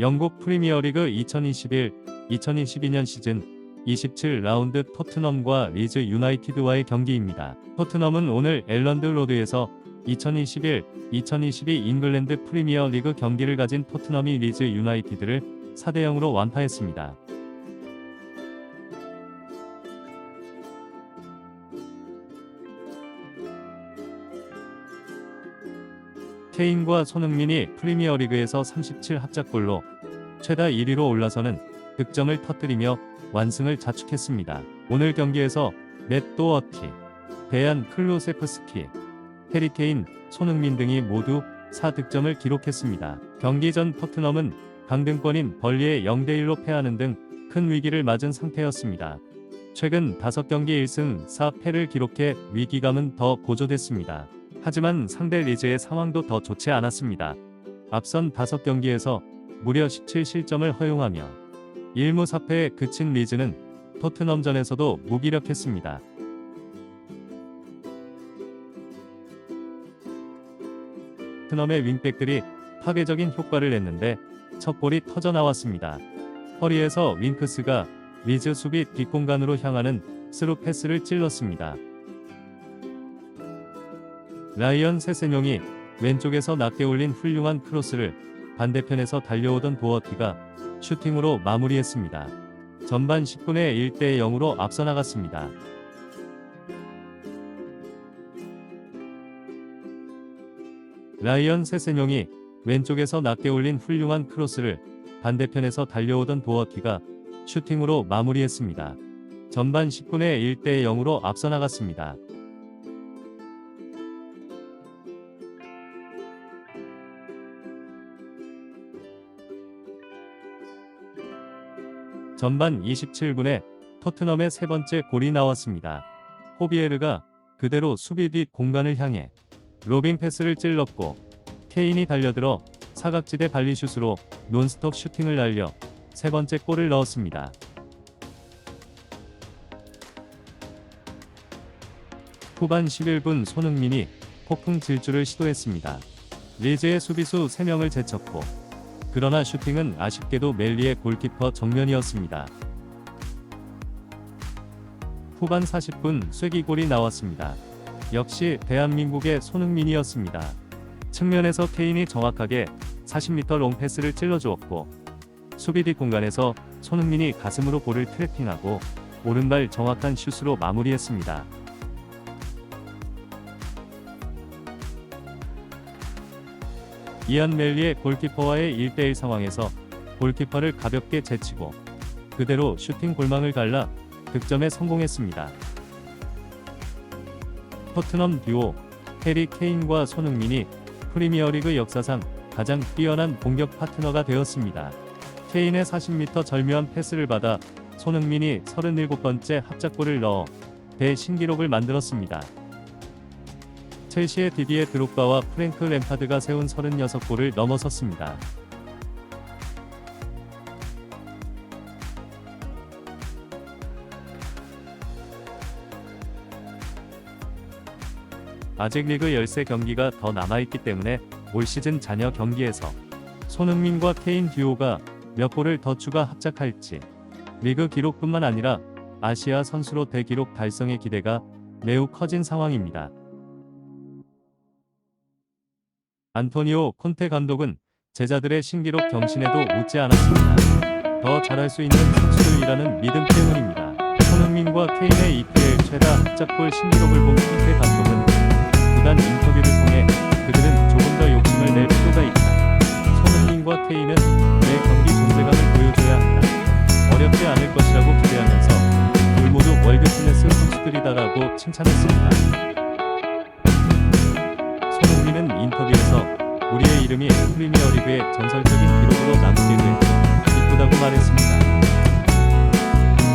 영국 프리미어리그 2021-2022년 시즌 27라운드 토트넘과 리즈 유나이티드와의 경기입니다. 토트넘은 오늘 엘런드 로드에서 2021-2022 잉글랜드 프리미어 리그 경기를 가진 토트넘이 리즈 유나이티드를 4대 0으로 완파했습니다. 케인과 손흥민이 프리미어리그에서 37 합작골로 최다 1위로 올라서는 득점을 터뜨리며 완승을 자축했습니다. 오늘 경기에서 맷 도어티, 베안 클로세프스키, 해리 케인, 손흥민 등이 모두 4득점을 기록했습니다. 경기 전 토트넘은 강등권인 벌리에 0대1로 패하는 등 큰 위기를 맞은 상태였습니다. 최근 5경기 1승 4패를 기록해 위기감은 더 고조됐습니다. 하지만 상대 리즈의 상황도 더 좋지 않았습니다. 앞선 5경기에서 무려 17실점을 허용하며 1무 4패에 그친 리즈는 토트넘전에서도 무기력했습니다. 토트넘의 윙백들이 파괴적인 효과를 냈는데 첫 골이 터져 나왔습니다. 허리에서 윙크스가 리즈 수비 뒷공간으로 향하는 스루 패스를 찔렀습니다. 라이언 세세뇽이 왼쪽에서 낮게 올린 훌륭한 크로스를 반대편에서 달려오던 도어티가 슈팅으로 마무리했습니다. 전반 10분에 1대 0으로 앞서 나갔습니다. 라이언 세세뇽이 왼쪽에서 낮게 올린 훌륭한 크로스를 반대편에서 달려오던 도어티가 슈팅으로 마무리했습니다. 전반 10분에 1대 0으로 앞서 나갔습니다. 전반 27분에 토트넘의 세 번째 골이 나왔습니다. 호비에르가 그대로 수비 뒷 공간을 향해 로빙 패스를 찔렀고 케인이 달려들어 사각지대 발리슛으로 논스톱 슈팅을 날려 세 번째 골을 넣었습니다. 후반 11분 손흥민이 폭풍 질주를 시도했습니다. 리즈의 수비수 3명을 제쳤고 그러나 슈팅은 아쉽게도 멜리의 골키퍼 정면이었습니다. 후반 40분 쐐기골이 나왔습니다. 역시 대한민국의 손흥민이었습니다. 측면에서 케인이 정확하게 40m 롱패스를 찔러주었고 수비 뒷 공간에서 손흥민이 가슴으로 볼을 트래핑하고 오른발 정확한 슛으로 마무리했습니다. 이안 멜리의 골키퍼와의 1대1 상황에서 골키퍼를 가볍게 제치고 그대로 슈팅 골망을 갈라 득점에 성공했습니다. 토트넘 듀오 해리 케인과 손흥민이 프리미어리그 역사상 가장 뛰어난 공격 파트너가 되었습니다. 케인의 40m 절묘한 패스를 받아 손흥민이 37번째 합작골을 넣어 대신기록을 만들었습니다. 첼시의 디디에 드록바와 프랭크 램파드가 세운 36골을 넘어섰습니다. 아직 리그 13경기가 더 남아있기 때문에 올 시즌 잔여 경기에서 손흥민과 케인 듀오가 몇 골을 더 추가 합작할지 리그 기록뿐만 아니라 아시아 선수로 대기록 달성의 기대가 매우 커진 상황입니다. 안토니오 콘테 감독은 제자들의 신기록 경신에도 웃지 않았습니다. 더 잘할 수 있는 선수들이라는 믿음 때문입니다. 손흥민과 케인의 EPL 최다 합작골 신기록을 본 콘테 감독은 구단 인터뷰를 통해 그들은 조금 더 욕심을 낼 필요가 있다. 손흥민과 케인은 내 경기 존재감을 보여줘야 한다. 어렵지 않을 것이라고 기대하면서 둘 모두 월드 클래스 선수들이다라고 칭찬했습니다. 인터뷰에서 우리의 이름이 프리미어 리그의 전설적인 기록으로 남게 돼 기쁘다고 말했습니다.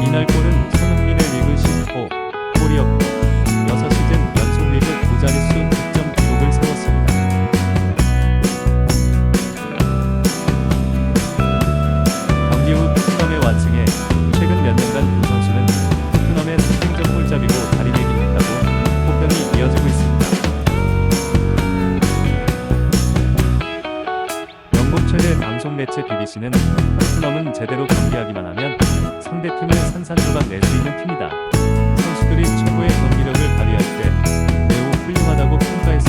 이날 골은 손흥민의 리그 10호 골이었고 6시즌 연속 리그 두 자릿수 매체 BBC는 토트넘은 제대로 경기하기만 하면 상대팀을 산산조각 낼 수 있는 팀이다. 선수들이 최고의 경기력을 발휘할 때 매우 훌륭하다고 평가했습니다.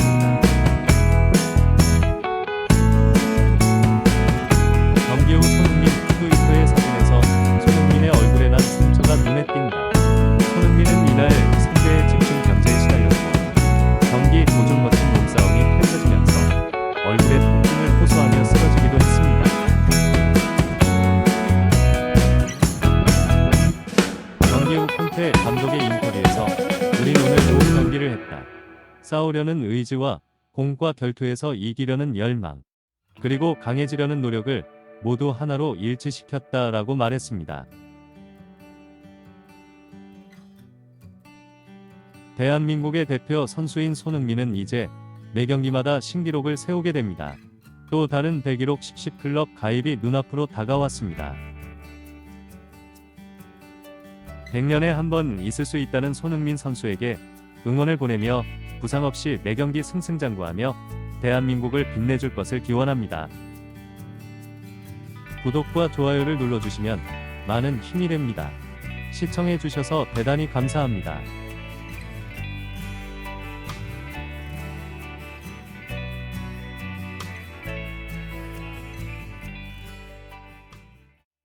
감독의 인터뷰에서 우린 오늘 좋은 경기를 했다. 싸우려는 의지와 공과 결투에서 이기려는 열망, 그리고 강해지려는 노력을 모두 하나로 일치시켰다라고 말했습니다. 대한민국의 대표 선수인 손흥민은 이제 매 경기마다 신기록을 세우게 됩니다. 또 다른 대기록 10시 클럽 가입이 눈앞으로 다가왔습니다. 100년에 한 번 있을 수 있다는 손흥민 선수에게 응원을 보내며 부상 없이 매 경기 승승장구하며 대한민국을 빛내줄 것을 기원합니다. 구독과 좋아요를 눌러주시면 많은 힘이 됩니다. 시청해주셔서 대단히 감사합니다.